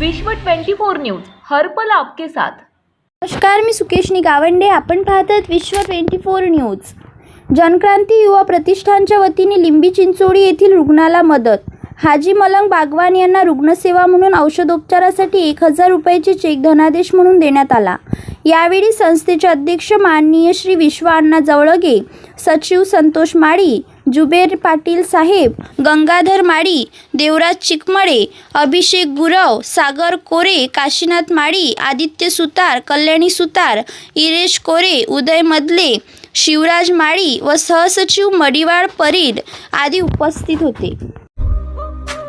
विश्व 24 न्यूज हर्पल आपके साथ. नमस्कार मी सुकेशनी गावंडे आपण पाहतात विश्व ट्वेंटी फोर न्यूज. जनक्रांती युवा प्रतिष्ठानच्या वतीने लिंबी चिंचोडी येथील रुग्णाला मदत. हाजी मलंग बागवान यांना रुग्णसेवा म्हणून औषधोपचारासाठी एक हजार रुपयाचे चेक धनादेश म्हणून देण्यात आला. यावेळी संस्थेचे अध्यक्ष माननीय श्री विश्वअण्णा जवळगे सचिव संतोष माळी जुबेर पाटील साहेब गंगाधर माळी देवराज चिकमळे अभिषेक गुरव सागर कोरे काशीनाथ माळी आदित्य सुतार कल्याणी सुतार इरेश कोरे उदय मदले शिवराज माळी व सहसचिव मडिवाळ परीर आदी उपस्थित होते.